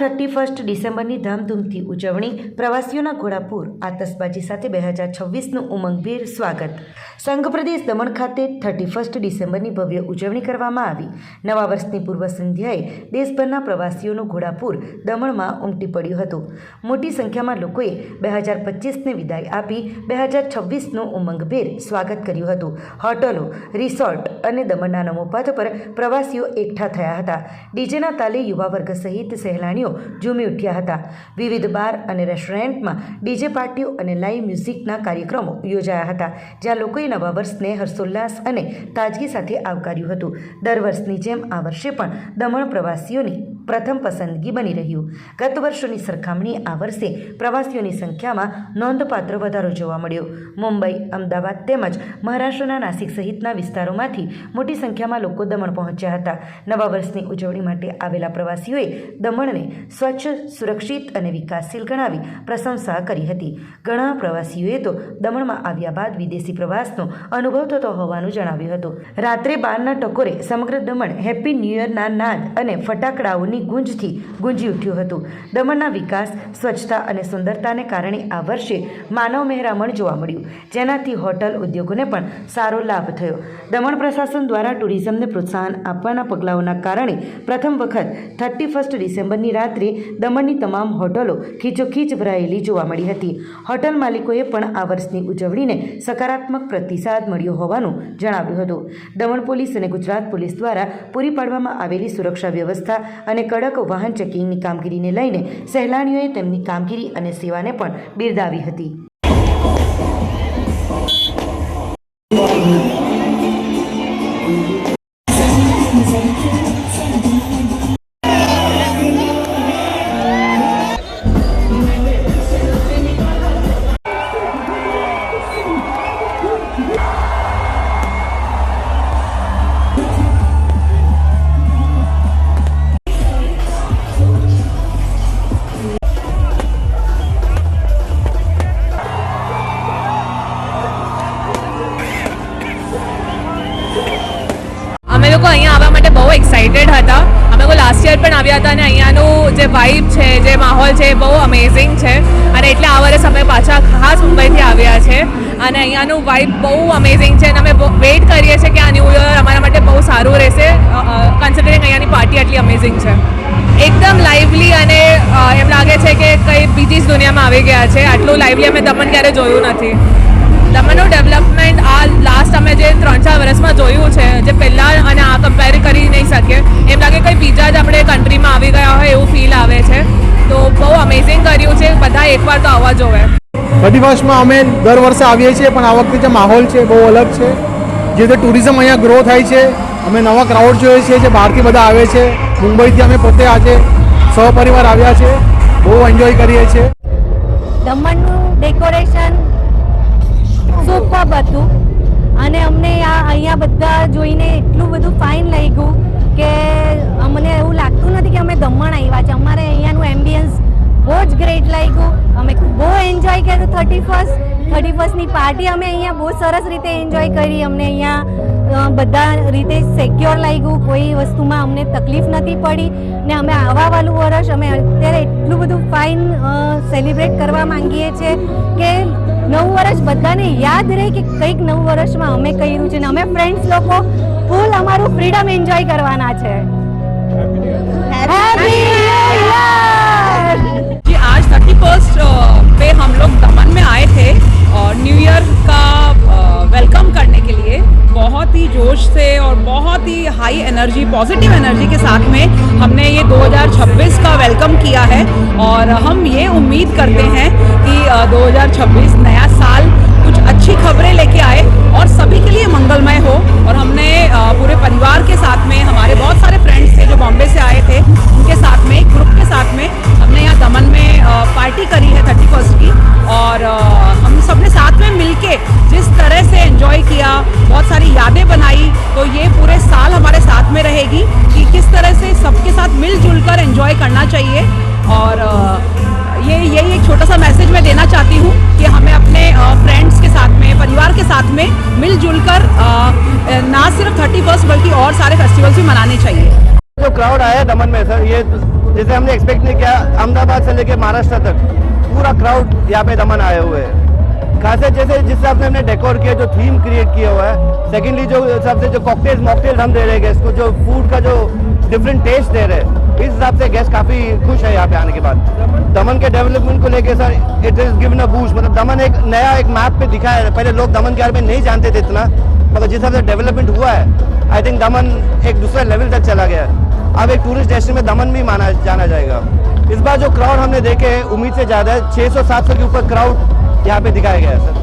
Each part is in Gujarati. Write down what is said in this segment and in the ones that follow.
થર્ટી ફર્સ્ટ ડિસેમ્બરની ધામધૂમથી ઉજવણી, પ્રવાસીઓના ઘોડાપુર, આતશબાજી સાથે બે હજાર છવ્વીસનું ઉમંગભેર સ્વાગત. સંઘ પ્રદેશ દમણ ખાતે થર્ટી ફર્સ્ટ ડિસેમ્બરની ભવ્ય ઉજવણી કરવામાં આવી. નવા વર્ષની પૂર્વ સંધ્યાએ દેશભરના પ્રવાસીઓનું ઘોડાપુર દમણમાં ઉમટી પડ્યું હતું. મોટી સંખ્યામાં લોકોએ બે હજાર પચીસને વિદાય આપી બે હજાર છવ્વીસનું ઉમંગભેર સ્વાગત કર્યું હતું. હોટલો, રિસોર્ટ અને દમણના નમોપાથ પર પ્રવાસીઓ એકઠા થયા હતા. ડીજેના તાલે યુવા વર્ગ સહિત સહેલાણીઓ ઝૂમી ઉઠ્યા હતા. વિવિધ બાર અને રેસ્ટોરન્ટમાં ડીજે પાર્ટીઓ અને લાઇવ મ્યુઝિકના કાર્યક્રમો યોજાયા હતા, જ્યાં લોકોએ નવા વર્ષને હર્ષોલ્લાસ અને તાજગી સાથે આવકાર્યું હતું. દર વર્ષની જેમ આ વર્ષે પણ દમણ પ્રવાસીઓની પ્રથમ પસંદગી બની રહ્યું. ગત વર્ષોની સરખામણી આ વર્ષે પ્રવાસીઓની સંખ્યામાં નોંધપાત્ર વધારો જોવા મળ્યો. મુંબઈ, અમદાવાદ તેમજ મહારાષ્ટ્રના નાસિક સહિતના વિસ્તારોમાંથી મોટી સંખ્યામાં લોકો દમણ પહોંચ્યા હતા. નવા વર્ષની ઉજવણી માટે આવેલા પ્રવાસીઓએ દમણને સ્વચ્છ, સુરક્ષિત અને વિકાસશીલ ગણાવી પ્રશંસા કરી હતી. ઘણા પ્રવાસીઓએ તો દમણમાં આવ્યા બાદ વિદેશી પ્રવાસનો અનુભવ થતો હોવાનું જણાવ્યું હતું. રાત્રે બારના ટકોરે સમગ્ર દમણ હેપી ન્યૂ યરના નાદ અને ફટાકડાઓની ગુંજથી ગુંજી ઉઠ્યું હતું. દમણના વિકાસ, સ્વચ્છતા અને સુંદરતાને કારણે આ વર્ષે માનવ મહેરામણ જોવા મળ્યું. જેનાથી હોટલ ઉદ્યોગોને પણ સારો લાભ થયો. દમણ પ્રશાસન દ્વારા ટુરિઝમને પ્રોત્સાહન આપવાના પગલાઓના કારણે પ્રથમ વખત થર્ટી ફર્સ્ટ ડિસેમ્બરની રાત્રે દમણની તમામ હોટલો ખીચોખીચ ભરાયેલી જોવા મળી હતી. હોટલ માલિકોએ પણ આ વર્ષની ઉજવણીને સકારાત્મક પ્રતિસાદ મળ્યો હોવાનું જણાવ્યું હતું. દમણ પોલીસ અને ગુજરાત પોલીસ દ્વારા પૂરી પાડવામાં આવેલી સુરક્ષા વ્યવસ્થા અને કડક વાહન ચેકિંગની કામગીરીને લઈને સહેલાણીઓએ તેમની કામગીરી અને સેવાને પણ બિરદાવી હતી. વાઇબ છે, જે માહોલ છે એ બહુ અમેઝિંગ છે. અને એટલે આ વર્ષ અમે પાછા ખાસ મુંબઈથી આવ્યા છે. અને અહીંયાનું વાઇબ બહુ અમેઝિંગ છે. અને અમે વેઇટ કરીએ છીએ કે આ ન્યૂ યર અમારા માટે બહુ સારું રહેશે. કન્સિડરિંગ અહીંયાની પાર્ટી આટલી અમેઝિંગ છે. એકદમ લાઇવલી અને એમ લાગે છે કે કંઈ બીજી જ દુનિયામાં આવી ગયા છે. આટલું લાઇવલી અમે દમણ ક્યારે જોયું નથી. દમણનું ડેવલપમેન્ટ આ લાસ્ટ અમે જે ત્રણ ચાર વર્ષમાં જોયું છે જે પહેલાં અને આ કમ્પેર કરી નહીં શકીએ. એમ લાગે કંઈ બીજા જ આપણે કન્ટ્રીમાં આવી ગયા હોય એવું ફીલ આવે છે. તો બહુ અમેઝિંગ કર્યું છે બધા એકવાર તો આવવા જોવે. બધી વર્ષમાં અમે દર વર્ષે આવીએ છીએ પણ આ વખતે જે માહોલ છે બહુ અલગ છે. જે રીતે ટુરિઝમ અહીંયા ગ્રો થાય છે અમે નવા ક્રાઉડ જોઈએ છીએ જે બહારથી બધા આવે છે. મુંબઈથી અમે પોતે આજે સહપરિવાર આવ્યા છે. બહુ એન્જોય કરીએ છીએ. દમણનું ડેકોરેશન સુપર હતું અને અમને આ અહીંયા બધા જોઈને એટલું બધું ફાઇન લાગ્યું કે અમને એવું લાગતું નથી કે અમે દમણ આવ્યા છે. અમારે અહીંયાનું એમ્બિયન્સ બહુ જ ગ્રેટ લાગ્યું. અમે બહુ એન્જોય કર્યું થર્ટી ફર્સ્ટ થર્ટી ફર્સ્ટની પાર્ટી અમે અહીંયા બહુ સરસ રીતે એન્જોય કરી. અમને અહીંયા બધા રીતે સિક્યોર લાગ્યું. કોઈ વસ્તુમાં અમને તકલીફ નથી પડી. ને અમે આવાવાળું વર્ષ અમે અત્યારે એટલું બધું ફાઇન સેલિબ્રેટ કરવા માંગીએ છીએ કે નવું વર્ષ બધાને યાદ રહે કે કંઈક નવું વર્ષમાં અમે કર્યું છે ને અમે ફ્રેન્ડ્સ લોકો ફૂલ અમારું ફ્રીડમ એન્જોય કરવાના છે. जोश से और बहुत ही हाई एनर्जी पॉजिटिव एनर्जी के साथ में हमने ये 2026 का वेलकम किया है और हम ये उम्मीद करते हैं कि अ, 2026 नया साल कुछ अच्छी खबरें लेके आए और सभी के लिए मंगलमय हो और हमने पूरे परिवार के साथ में हमारे बहुत सारे फ्रेंड्स मनाने चाहिए। जो क्राउड आया दमन में सर ये जैसे हमने एक्सपेक्ट नहीं किया, अहमदाबाद से लेके महाराष्ट्र तक, पूरा क्राउड यहाँ पे दमन आए हुए हैं। खासे जैसे जिस हिसाब से हमने डेकोर किया, जो थीम क्रिएट किया हुआ है सेकेंडली जो हिसाब से जो कॉकटेल्स मॉकटेल्स हम दे रहे हैं गेस्ट को, जो फ़ूड का जो डिफरेंट टेस्ट दे रहे हैं, इस हिसाब से गेस्ट काफ़ी खुश है यहाँ पे आने के बाद। दमन के डेवलपमेंट को लेके sir it is given a boost मतलब दमन एक नया एक मैप पे दिखा है। पहले लोग दमन के बारे में नहीं जानते थे इतना मगर जिस हिसाब से डेवलपमेंट हुआ है आई थिंक दमन एक दूसरे लेवल तक चला गया है। अब एक टूरिस्ट डेस्टिनेशन में दमन भी माना, जाना जाएगा। इस बार जो क्राउड हमने देखे हैं, उम्मीद से ज़्यादा है छः सौ के ऊपर क्राउड यहाँ पे दिखाया गया है सर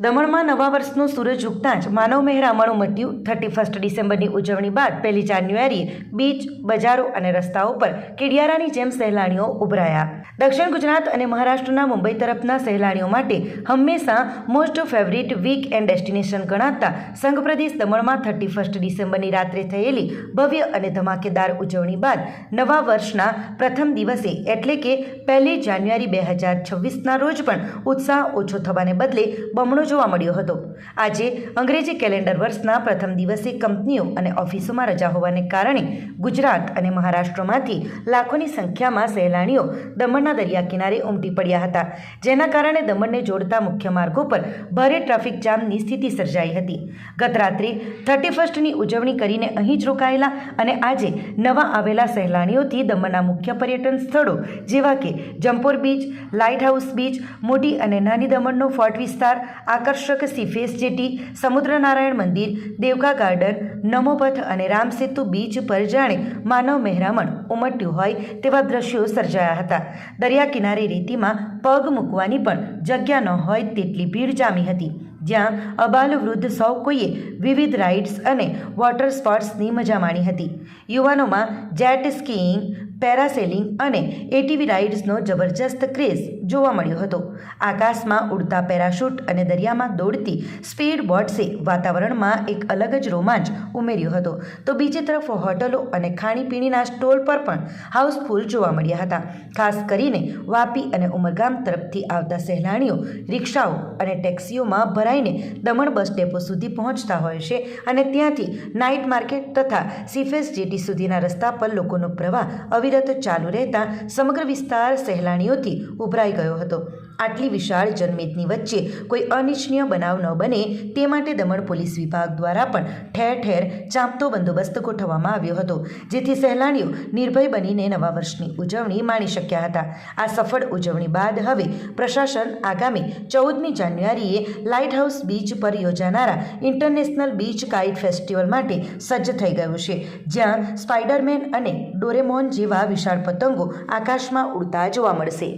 દમણમાં નવા વર્ષનું સૂરજ ઉગતાં જ માનવ મહેરામણ મટ્યું. થર્ટી ફર્સ્ટ ડિસેમ્બરની ઉજવણી બાદ પહેલી જાન્યુઆરીએ બીચ, બજારો અને રસ્તાઓ પર કીડિયારાની જેમ સહેલાણીઓ ઉભરાયા. દક્ષિણ ગુજરાત અને મહારાષ્ટ્રના મુંબઈ તરફના સહેલાણીઓ માટે હંમેશા most favourite weekend destination ગણાતા સંઘપ્રદેશ દમણમાં થર્ટી ફર્સ્ટ ડિસેમ્બરની રાત્રે થયેલી ભવ્ય અને ધમાકેદાર ઉજવણી બાદ નવા વર્ષના પ્રથમ દિવસે એટલે કે પહેલી જાન્યુઆરી બે હજાર છવ્વીસના રોજ પણ ઉત્સાહ ઓછો થવાને બદલે બમણો જોવા મળ્યો હતો. આજે અંગ્રેજી કેલેન્ડર વર્ષના પ્રથમ દિવસે કંપનીઓ અને ઓફિસોમાં રજા હોવાને કારણે ગુજરાત અને મહારાષ્ટ્રમાંથી લાખોની સંખ્યામાં સહેલાણીઓ દમણના દરિયા કિનારે ઉમટી પડ્યા હતા, જેના કારણે દમણને જોડતા મુખ્ય માર્ગો પર ભારે ટ્રાફિક જામની સ્થિતિ સર્જાઈ હતી. ગત રાત્રે થર્ટી ફર્સ્ટની ઉજવણી કરીને અહીં જ રોકાયેલા અને આજે નવા આવેલા સહેલાણીઓથી દમણના મુખ્ય પર્યટન સ્થળો જેવા કે Jampore beach lighthouse beach, મોટી અને નાની દમણનો ફોર્ટ વિસ્તાર આકર્ષક સીફેસ જેટી, સમુદ્રનારાયણ મંદિર, દેવકા ગાર્ડન, નમોપથ અને રામસેતુ બીચ પર જાણે માનવ મહેરામણ ઉમટ્યું હોય તેવા દ્રશ્યો સર્જાયા હતા. દરિયા કિનારે રેતીમાં પગ મૂકવાની પણ જગ્યા ન હોય તેટલી ભીડ જામી હતી, જ્યાં અબાલ વૃદ્ધ સૌ કોઈએ વિવિધ રાઇડ્સ અને વોટર સ્પોર્ટ્સની મજા માણી હતી. યુવાનોમાં જેટ સ્કીઇંગ પેરાસેલિંગ અને એટીવી રાઇડ્સનો જબરજસ્ત ક્રેઝ જોવા મળ્યો હતો. આકાશમાં ઉડતા પેરાશૂટ અને દરિયામાં દોડતી સ્પીડ બોટ્સે વાતાવરણમાં એક અલગ જ રોમાંચ ઉમેર્યો હતો. તો બીજી તરફ હોટલો અને ખાણીપીણીના સ્ટોલ પર પણ હાઉસફુલ જોવા મળ્યા હતા. ખાસ કરીને વાપી અને ઉમરગામ તરફથી આવતા સહેલાણીઓ રિક્ષાઓ અને ટેક્સીઓમાં ભરાઈને દમણ બસ ડેપો સુધી પહોંચતા હોય છે અને ત્યાંથી નાઇટ માર્કેટ તથા સીફેસ જેટી સુધીના રસ્તા પર લોકોનો પ્રવાહ અવિરત ચાલુ રહેતા સમગ્ર વિસ્તાર સહેલાણીઓથી ઉભરાઈ ગયો હતો. આટલી વિશાળ જનમેદની વચ્ચે કોઈ અનિચ્છનીય બનાવ ન બને, તે માટે દમણ પોલીસ વિભાગ દ્વારા પણ ઠેર ઠેર ચાંપતો બંદોબસ્ત ગોઠવવામાં આવ્યો હતો, જેથી સહેલાણીઓ નિર્ભય બનીને નવા વર્ષની ઉજવણી માણી શક્યા હતા. આ સફળ ઉજવણી બાદ હવે પ્રશાસન આગામી ચૌદમી જાન્યુઆરીએ લાઇટ હાઉસ બીચ પર યોજાનારા ઇન્ટરનેશનલ બીચ કાઇટ ફેસ્ટિવલ માટે સજ્જ થઈ ગયું છે, જ્યાં સ્પાઇડરમેન અને ડોરેમોન જેવા વિશાળ પતંગો આકાશમાં ઉડતા જોવા મળશે.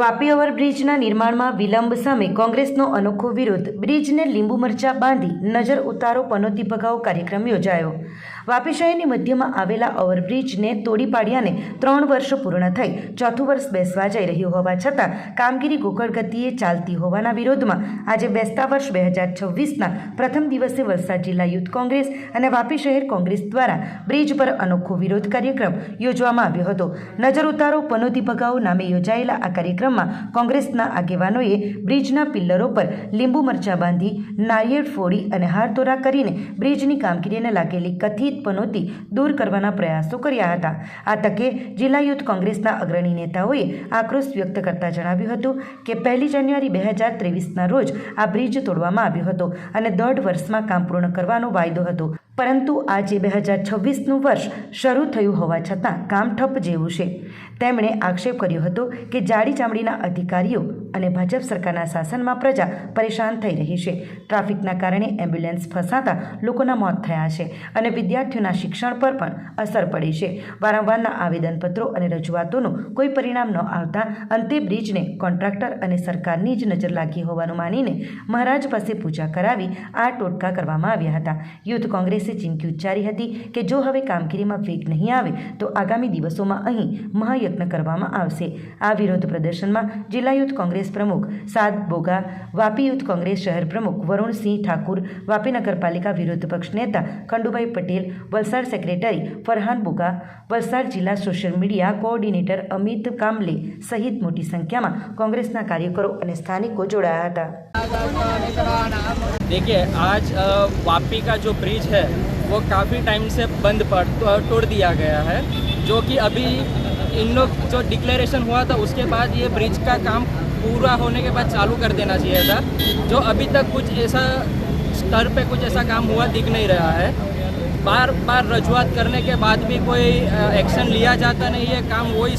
વાપી ઓવરબ્રિજના નિર્માણમાં વિલંબ સામે કોંગ્રેસનો અનોખો વિરોધ. બ્રિજને લીંબુ મરચા બાંધી નજર ઉતારો પનોતી ભગાવો કાર્યક્રમ યોજાયો. વાપી શહેરની મધ્યમાં આવેલા ઓવરબ્રિજને તોડી પાડ્યાને ત્રણ વર્ષ પૂર્ણ થઈ ચોથું વર્ષ બેસવા જઈ રહ્યું હોવા છતાં કામગીરી ગોકળ ચાલતી હોવાના વિરોધમાં આજે બેસતા વર્ષ બે હજાર છવ્વીસના પ્રથમ દિવસે વલસાડ જિલ્લા યુથ કોંગ્રેસ અને વાપી શહેર કોંગ્રેસ દ્વારા બ્રિજ પર અનોખો વિરોધ કાર્યક્રમ યોજવામાં આવ્યો હતો. નજર ઉતારો પનોતી ભગાવો નામે યોજાયેલા આ કાર્યક્રમમાં કોંગ્રેસના આગેવાનોએ બ્રિજના પિલ્લરો પર લીંબુ મરચા બાંધી, નારિયેળ ફોડી અને હારતોરા કરીને બ્રિજની કામગીરીને લાગેલી કથિત પનોતી દૂર કરવાના પ્રયાસો કર્યા હતા. આ તકે જિલ્લા યુથ કોંગ્રેસના અગ્રણી નેતાઓએ આક્રોશ વ્યક્ત કરતા જણાવ્યું હતું કે પહેલી જાન્યુઆરી બે હજાર ત્રેવીસના રોજ આ બ્રિજ તોડવામાં આવ્યો હતો અને દોઢ વર્ષમાં કામ પૂર્ણ કરવાનો વાયદો હતો. પરંતુ આજે બે હજાર છવ્વીસનું વર્ષ શરૂ થયું હોવા છતાં કામ ઠપ જેવું છે. તેમણે આક્ષેપ કર્યો હતો કે જાડી ચામડીના અધિકારીઓ અને ભાજપ સરકારના શાસનમાં પ્રજા પરેશાન થઈ રહી છે. ટ્રાફિકના કારણે એમ્બ્યુલન્સ ફસાતા લોકોના મોત થયા છે અને વિદ્યાર્થીઓના શિક્ષણ પર પણ અસર પડી છે. વારંવારના આવેદનપત્રો અને રજૂઆતોનું કોઈ પરિણામ ન આવતા અંતે બ્રિજને કોન્ટ્રાક્ટર અને સરકારની જ નજર લાગી હોવાનું માનીને મહારાજ પાસે પૂજા કરાવી આ ટોટકા કરવામાં આવ્યા હતા. યુથ કોંગ્રેસે ચીમકી ઉચ્ચારી હતી કે જો હવે કામગીરીમાં વેગ નહીં આવે, તો આગામી દિવસોમાં અહીં મહાયજ્ઞ કરવામાં આવશે. આ વિરોધ પ્રદર્શનમાં જિલ્લા યુથ કોંગ્રેસ પ્રમુખ સાદ બોગા, વાપી યુથ કોંગ્રેસ શહેર પ્રમુખ વરુણસિંહ ઠાકુર, વાપી નગરપાલિકા વિરોધ પક્ષ નેતા ખંડુભાઈ પટેલ, વલસાડ સેક્રેટરી ફરહાન બોગા, વલસાડ જિલ્લા social media coordinator Amit Kamle સહિત મોટી સંખ્યામાં કોંગ્રેસના કાર્યકરો અને સ્થાનિકો જોડાયા હતા. देखिए, आज वापी का जो ब्रिज है, वो काफ़ी टाइम से बंद पड़ तोड़ दिया गया है, जो कि अभी इन लोग जो डिक्लेरेशन हुआ था, उसके बाद ये ब्रिज का काम पूरा होने के बाद चालू कर देना चाहिए था, जो अभी तक कुछ ऐसा स्तर पे कुछ ऐसा काम हुआ दिख नहीं रहा है। बार बार रजुआत करने के बाद भी कोई एक्शन लिया जाता नहीं है, काम वही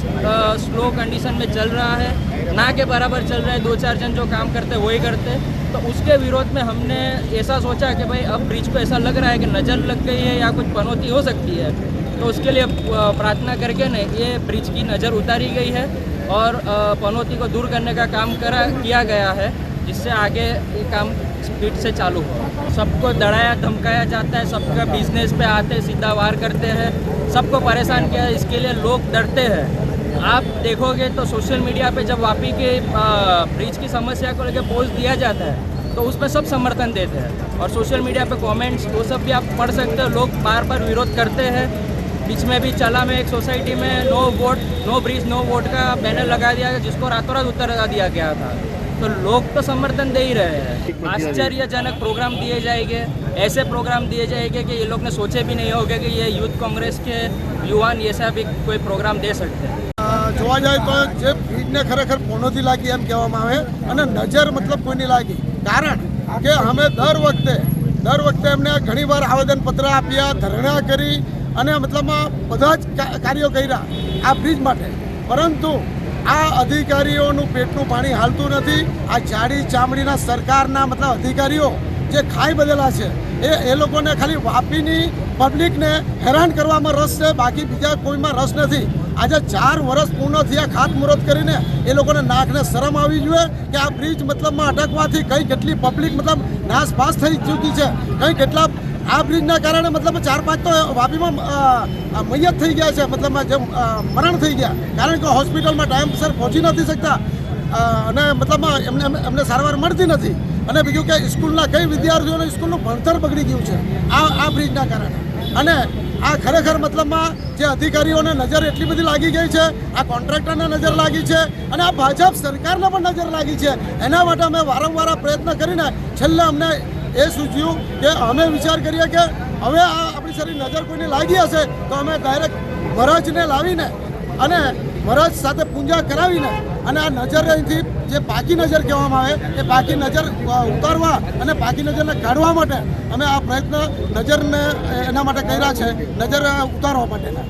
स्लो कंडीशन में चल रहा है, ना के बराबर चल रहा है, दो चार जन जो काम करते वही करते तो उसके विरोध में हमने ऐसा सोचा कि भाई अब ब्रिज को ऐसा लग रहा है कि नज़र लग गई है या कुछ पनौती हो सकती है तो उसके लिए प्रार्थना करके ने, ये ब्रिज की नज़र उतारी गई है और पनौती को दूर करने का काम करा, किया गया है, जिससे आगे ये काम स्पीड से चालू हो। सबको दड़ाया, धमकाया जाता है, सबका बिज़नेस पे आते सीधा वार करते हैं, सबको परेशान किया इसके लिए लोग डरते हैं। आप देखोगे तो सोशल मीडिया पे जब वापी के ब्रिज की समस्या को लेकर पोस्ट दिया जाता है तो उसमें सब समर्थन देते हैं। और सोशल मीडिया पे कमेंट्स वो सब भी आप पढ़ सकते हो, लोग बार बार विरोध करते हैं। बीच में भी चला में एक सोसाइटी में no vote no bridge no vote का बैनर लगा दिया गया, जिसको रातों रात उतर दिया गया था। तो लोग तो समर्थन दे ही रहे हैं। आश्चर्यजनक प्रोग्राम दिए जाएँगे। ऐसे प्रोग्राम दिए जाएँगे कि ये लोग ने सोचे भी नहीं होगा कि ये यूथ कांग्रेस के युवान ये भी कोई प्रोग्राम दे सकते हैं। જોવા જાય તો જે ભીડને ખરેખર પોનોથી લાગી એમ કહેવામાં આવે. અને નજર મતલબ કોઈની લાગી. કારણ કે અમે દર વખતે દર વખતે એમને ઘણીવાર આવેદનપત્ર આપ્યા, ધરણા કરી અને મતલબમાં બધા જ કાર્યો કર્યા આ બ્રિજ માટે. પરંતુ આ અધિકારીઓનું પેટનું પાણી હાલતું નથી. આ જાડી ચામડીના સરકારના મતલબ અધિકારીઓ જે ખાઈ બદલા છે, એ એ લોકોને ખાલી વાપીની પબ્લિકને હેરાન કરવામાં રસ છે. બાકી બીજા કોઈમાં રસ નથી. આજે ચાર વર્ષ પૂર્ણ થયા ખાતમુહૂર્ત કરીને એ લોકોને નાકને શરમ આવી જોઈએ કે આ બ્રિજ મતલબમાં અટકવાથી કઈ કેટલી પબ્લિક મતલબ નાસપાસ થઈ ચૂકી છે, કઈ કેટલા આ બ્રિજના કારણે મતલબ ચાર પાંચ તો વાપીમાં મૈયત થઈ ગયા છે, મતલબમાં જે મરણ થઈ ગયા. કારણ કે હોસ્પિટલમાં ટાઈમસર પહોંચી નથી શકતા અને મતલબમાં એમને- એમને સારવાર મળતી નથી. અને બીજું કે સ્કૂલના કઈ વિદ્યાર્થીઓને સ્કૂલનું ભણતર બગડી ગયું છે, આ આ બ્રિજના કારણે. અને આ ખરેખર મતલબમાં જે અધિકારીઓને નજર એટલી બધી લાગી ગઈ છે, આ કોન્ટ્રાક્ટરને નજર લાગી છે અને આ ભાજપ સરકારને પણ નજર લાગી છે. એના માટે અમે વારંવાર પ્રયત્ન કરીને છેલ્લે અમને એ સૂચ્યું કે અમે વિચાર કરીએ કે હવે આ આપણી સારી નજર કોઈને લાગી હશે તો અમે ડાયરેક્ટ મહારાજને લાવીને અને મહારાજ સાથે પૂજા કરાવીને અને આ નજર અહીંથી જે પાકી નજર કહેવામાં આવે, એ પાકી નજર ઉતારવા અને પાકી નજરને કાઢવા માટે અમે આ પ્રયત્ન નજરને એના માટે કર્યા છે, નજર ઉતારવા માટેના.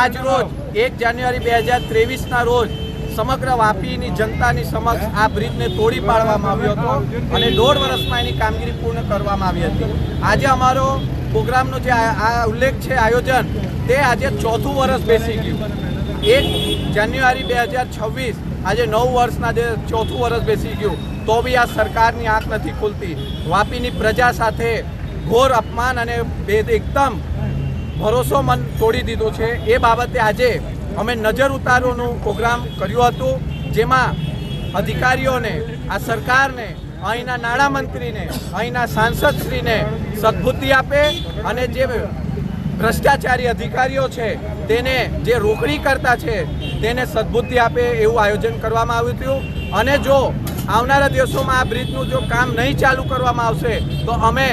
આજ રોજ, એક જાન્યુઆરી બે હજાર ત્રેવીસના રોજ, સમગ્ર વાપીની જનતાની સમક્ષ આ બ્રિજને તોડી પાડવામાં આવ્યો હતો અને દોઢ વર્ષમાં એની કામગીરી પૂર્ણ કરવામાં આવી હતી. આજે અમારો પ્રોગ્રામનો જે આ ઉલ્લેખ છે આયોજન, તે આજે ચોથું વર્ષ બેસી ગયું. એક જાન્યુઆરી બે હજાર છવ્વીસ, આજે નવ વર્ષના જે ચોથું વર્ષ બેસી ગયું, તો બી આ સરકારની આંખ નથી ખુલતી. વાપીની પ્રજા સાથે ઘોર અપમાન અને ભેદ એકદમ ભરોસો મન તોડી દીધો છે. એ બાબતે આજે અમે નજર ઉતારવાનું પ્રોગ્રામ કર્યું હતું, જેમાં અધિકારીઓને, આ સરકારને, અહીંના નાણામંત્રીને, અહીંના સાંસદશ્રીને સદબુદ્ધિ આપે અને જે ભ્રષ્ટાચારી અધિકારીઓ છે, તેને જે રોકડી કરતા છે, તેને સદબુદ્ધિ આપે એવું આયોજન કરવામાં આવ્યું હતું. અને જો આવનારા દિવસોમાં આ બ્રિજનું જો કામ નહીં ચાલુ કરવામાં આવશે, તો અમે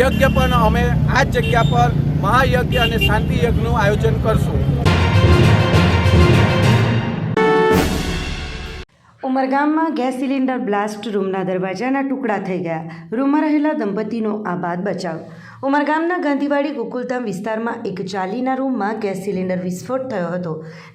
યજ્ઞ પણ અમે આ જ જગ્યા પર મહાયજ્ઞ અને શાંતિ યજ્ઞનું આયોજન કરશું. ઉમરગામમાં ગેસ સિલિન્ડર બ્લાસ્ટ રૂમના દરવાજાના ટુકડા થઈ ગયા. રૂમમાં રહેલા દંપતીનો બાદ બચાવ. ઉમરગામના ગાંધીવાડી ગોકુલધામ વિસ્તારમાં એક ચાલીના રૂમમાં ગેસ સિલિન્ડર વિસ્ફોટ થયો હતો.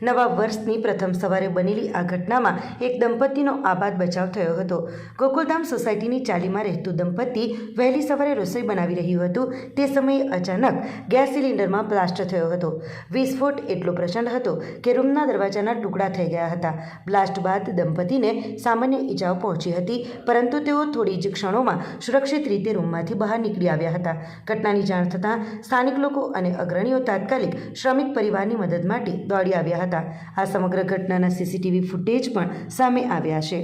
નવા વર્ષની પ્રથમ સવારે બનેલી આ ઘટનામાં એક દંપતીનો આબાદ બચાવ થયો હતો. ગોકુલધામ સોસાયટીની ચાલીમાં રહેતું દંપતી વહેલી સવારે રસોઈ બનાવી રહ્યું હતું. તે સમયે અચાનક ગેસ સિલિન્ડરમાં બ્લાસ્ટ થયો હતો. વિસ્ફોટ એટલો પ્રચંડ હતો કે રૂમના દરવાજાના ટુકડા થઈ ગયા હતા. બ્લાસ્ટ બાદ દંપતીને સામાન્ય ઈજાઓ પહોંચી હતી, પરંતુ તેઓ થોડી જ ક્ષણોમાં સુરક્ષિત રીતે રૂમમાંથી બહાર નીકળી આવ્યા હતા. ઘટનાની જાણ થતાં સ્થાનિક લોકો અને અગ્રણીઓ તાત્કાલિક શ્રમિક પરિવારની મદદ માટે દોડી આવ્યા હતા. આ સમગ્ર ઘટનાના સીસીટીવી ફૂટેજ પણ સામે આવ્યા છે.